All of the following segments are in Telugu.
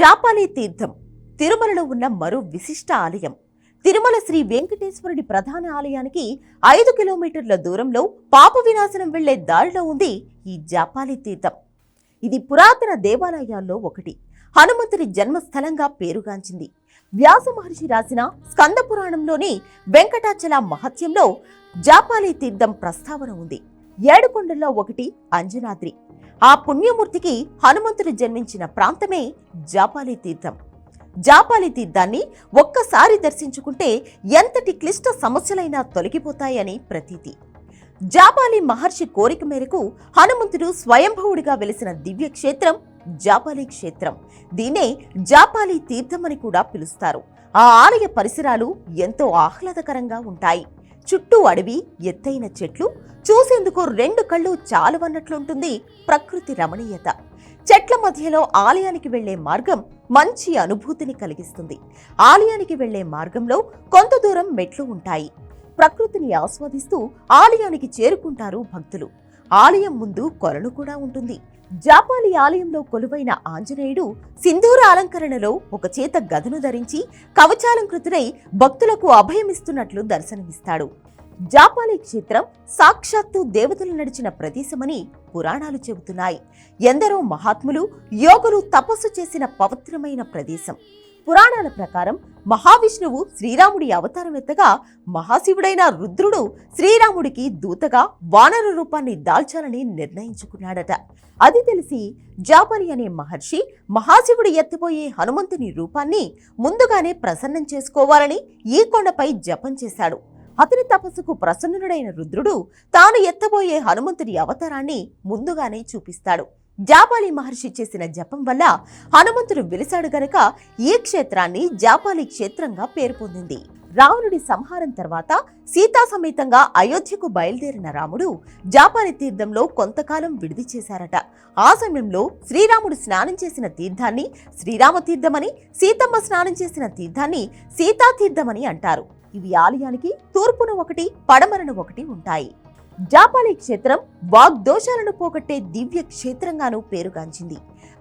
జాపాలి తీర్థం తిరుమలలో ఉన్న మరో విశిష్ట ఆలయం. తిరుమల శ్రీ వెంకటేశ్వరుడి ప్రధాన ఆలయానికి ఐదు కిలోమీటర్ల దూరంలో పాప వినాశనం వెళ్ళే దారిలో ఉంది ఈ జాపాలి తీర్థం. ఇది పురాతన దేవాలయాల్లో ఒకటి. హనుమంతుడి జన్మస్థలంగా పేరుగాంచింది. వ్యాస మహర్షి రాసిన స్కంద పురాణంలోని వెంకటాచల మహత్యంలో జాపాలి తీర్థం ప్రస్తావన ఉంది. ఏడుకొండల్లో ఒకటి అంజనాద్రి. ఆ పుణ్యమూర్తికి హనుమంతుడు జన్మించిన ప్రాంతమే జాపాలి తీర్థం. జాపాలి తీర్థాన్ని ఒక్కసారి దర్శించుకుంటే ఎంతటి క్లిష్ట సమస్యలైనా తొలగిపోతాయని ప్రతీతి. జాపాలి మహర్షి కోరిక మేరకు హనుమంతుడు స్వయంభవుడిగా వెలిసిన దివ్య క్షేత్రం జాపాలి క్షేత్రం. దీన్నే జాపాలి తీర్థం అని కూడా పిలుస్తారు. ఆ ఆలయ పరిసరాలు ఎంతో ఆహ్లాదకరంగా ఉంటాయి. చుట్టూ అడవి ఎత్తైన చెట్లు చూసేందుకు రెండు కళ్ళు చాలవన్నట్లుంటుంది ప్రకృతి రమణీయత. చెట్ల మధ్యలో ఆలయానికి వెళ్ళే మార్గం మంచి అనుభూతిని కలిగిస్తుంది. ఆలయానికి వెళ్ళే మార్గంలో కొంత దూరం మెట్లు ఉంటాయి. ప్రకృతిని ఆస్వాదిస్తూ ఆలయానికి చేరుకుంటారు భక్తులు. ఆలయం ముందు కొలను కూడా ఉంటుంది. జాపాలి ఆలయంలో కొలువైన ఆంజనేయుడు సింధూర అలంకరణలో ఒక చేత గదను ధరించి కవచాలంకృతుడై భక్తులకు అభయమిస్తున్నట్లు దర్శనమిస్తాడు. జాపాలి క్షేత్రం సాక్షాత్తు దేవతలు నడిచిన ప్రదేశమని పురాణాలు చెబుతున్నాయి. ఎందరో మహాత్ములు యోగులు తపస్సు చేసిన పవిత్రమైన ప్రదేశం. పురాణాల ప్రకారం మహావిష్ణువు శ్రీరాముడి అవతారం ఎత్తగా మహాశివుడైన రుద్రుడు శ్రీరాముడికి దూతగా వానర రూపాన్ని దాల్చాలని నిర్ణయించుకున్నాడట. అది తెలిసి జాపరి అనే మహర్షి మహాశివుడు ఎత్తిపోయే హనుమంతుని రూపాన్ని ముందుగానే ప్రసన్నం చేసుకోవాలని ఈ కొండపై జపం చేశాడు. అతని తపస్సుకు ప్రసన్నుడైన రుద్రుడు తాను ఎత్తబోయే హనుమంతుడి అవతారాన్ని ముందుగానే చూపిస్తాడు. జాపాలి మహర్షి చేసిన జపం వల్ల హనుమంతుడు వెలిశాడు గనక ఈ క్షేత్రాన్ని జాపాలి క్షేత్రంగా పేరు పొందింది. రావణుడి సంహారం తర్వాత సీతా సమేతంగా అయోధ్యకు బయలుదేరిన రాముడు జాపాలి తీర్థంలో కొంతకాలం విడిది చేశారట. ఆ సమయంలో శ్రీరాముడు స్నానం చేసిన తీర్థాన్ని శ్రీరామ తీర్థమని సీతమ్మ స్నానం చేసిన తీర్థాన్ని సీతాతీర్థమని అంటారు. ఇవి ఆలయానికి తూర్పున ఒకటి పడమరన ఒకటి ఉంటాయి. జాపాలి క్షేత్రం వాగ్దోషాలను పోగొట్టే దివ్య క్షేత్రంగాను పేరుగాంచింది.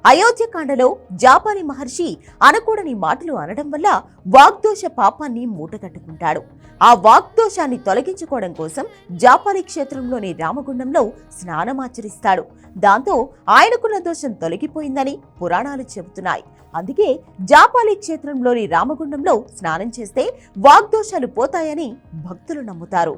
అయోధ్యకాండలో జాపాలి మహర్షి అనకూడని మాటలు అనడం వల్ల వాగ్దోష పాపాన్ని మూటగట్టుకుంటాడు. ఆ వాగ్దోషాన్ని తొలగించుకోవడం కోసం జాపాలి క్షేత్రంలోని రామగుండంలో స్నానమాచరిస్తాడు దాంతో ఆయనకున్న దోషం తొలగిపోయిందని పురాణాలు చెబుతున్నాయి. అందుకే జాపాలి క్షేత్రంలోని రామగుండంలో స్నానం చేస్తే వాగ్దోషాలు పోతాయని భక్తులు నమ్ముతారు.